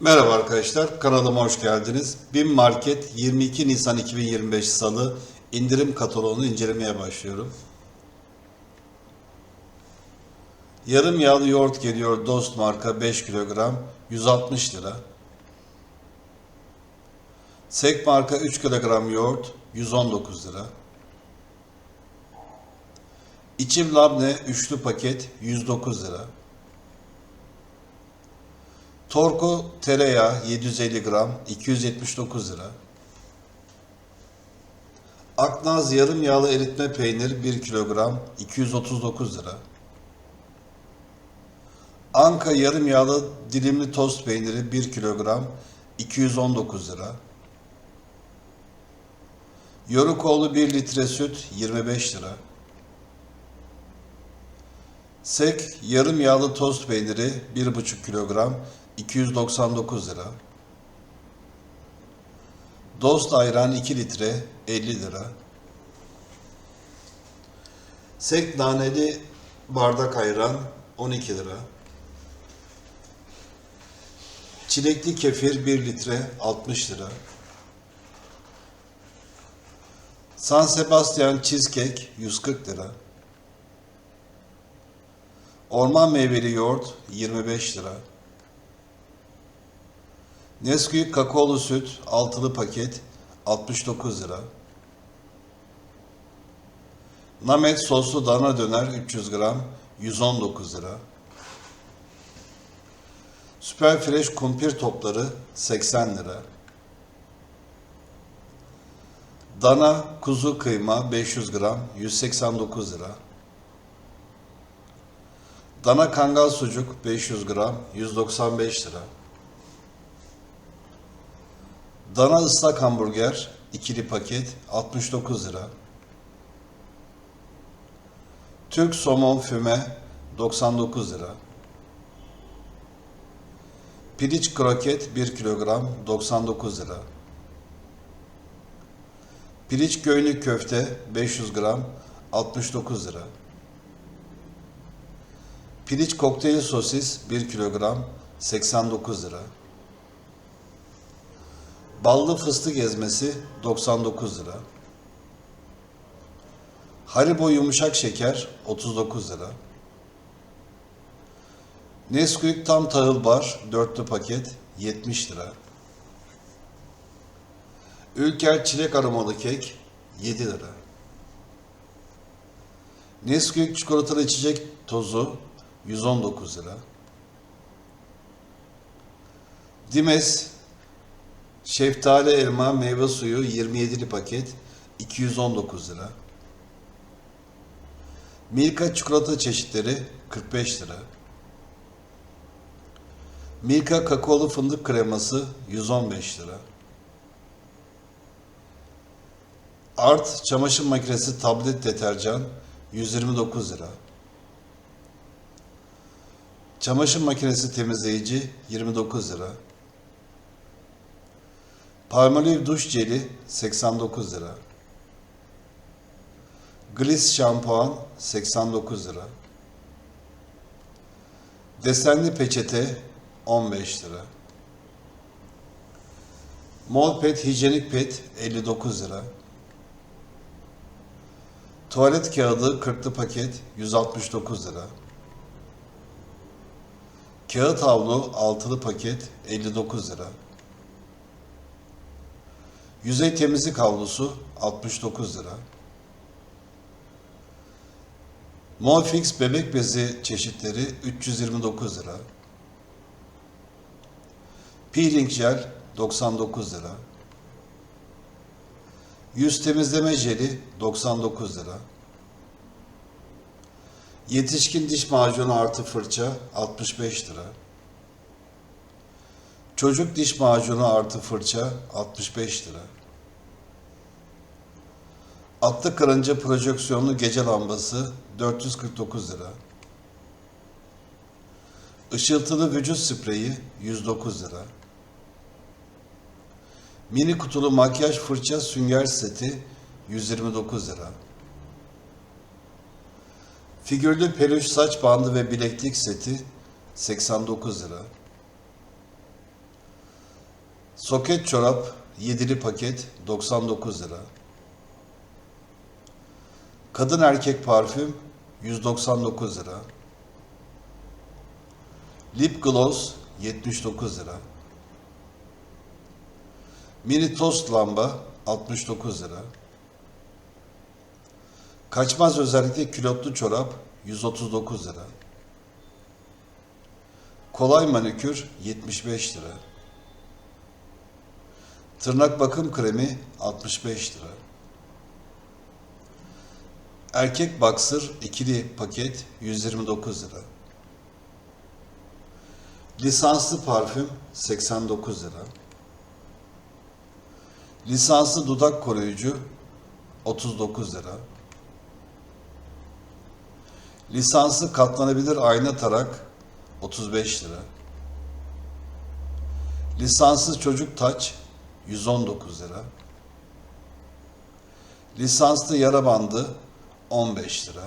Merhaba arkadaşlar, kanalıma hoş geldiniz. BİM Market 22 Nisan 2025 Salı indirim kataloğunu incelemeye başlıyorum. Yarım yağlı yoğurt geliyor Dost marka 5 kilogram 160 lira. Sek marka 3 kilogram yoğurt 119 lira. İçim labne üçlü paket 109 lira. Torku tereyağı 750 gram 279 lira. Aknaz yarım yağlı eritme peynir 1 kilogram 239 lira. Anka yarım yağlı dilimli tost peyniri 1 kilogram 219 lira. Yorukoğlu 1 litre süt 25 lira. Sek yarım yağlı tost peyniri 1,5 kilogram 299 lira. Dost ayran 2 litre 50 lira. Sek naneli bardak ayran 12 lira. Çilekli kefir 1 litre 60 lira. San Sebastian cheesecake 140 lira. Orman meyveli yoğurt 25 lira. Nesquik kakaolu süt altılı paket 69 lira. Namet soslu dana döner 300 gram 119 lira. Süper Fresh kumpir topları 80 lira. Dana kuzu kıyma 500 gram 189 lira. Dana kangal sucuk 500 gram 195 lira. Dana ıslak hamburger ikili paket 69 lira. Türk somon füme 99 lira. Piliç kroket 1 kilogram 99 lira. Piliç göynük köfte 500 gram 69 lira. Piliç kokteyl sosis 1 kilogram 89 lira. Ballı fıstık ezmesi 99 lira. Haribo yumuşak şeker 39 lira. Nesquik tam tahıl bar dörtlü paket 70 lira. Ülker çilek aromalı kek 7 lira. Nesquik çikolatalı içecek tozu 119 lira. Dimes şeftali elma meyve suyu 27'li paket 219 lira. Milka çikolata çeşitleri 45 lira. Milka kakaolu fındık kreması 115 lira. Art çamaşır makinesi tablet deterjan 129 lira. Çamaşır makinesi temizleyici 29 lira. Palmolive duş jeli 89 lira. Gliss şampuan 89 lira. Desenli peçete 15 lira. Mol pet hijyenik pet 59 lira. Tuvalet kağıdı 40'lı paket 169 lira. Kağıt havlu altılı paket 59 lira. Yüzey temizlik havlusu 69 lira. Molfix bebek bezi çeşitleri 329 lira. Peeling jel 99 lira. Yüz temizleme jeli 99 lira. Yetişkin diş macunu artı fırça 65 lira. Çocuk diş macunu artı fırça 65 lira. Atlı karınca projeksiyonlu gece lambası 449 lira. Işıltılı vücut spreyi 109 lira. Mini kutulu makyaj fırça sünger seti 129 lira. Figürlü peluş saç bandı ve bileklik seti 89 lira. Soket çorap 7'li paket 99 lira. Kadın erkek parfüm 199 lira. Lip gloss 79 lira. Mini tost lamba 69 lira. Kaçmaz özellikle külotlu çorap 139 lira. Kolay manikür 75 lira. Tırnak bakım kremi 65 lira. Erkek boxer ikili paket 129 lira. Lisanslı parfüm 89 lira. Lisanslı dudak koruyucu 39 lira. Lisanslı katlanabilir ayna tarak 35 lira. Lisanslı çocuk taç 119 lira. Lisanslı yara bandı 15 lira.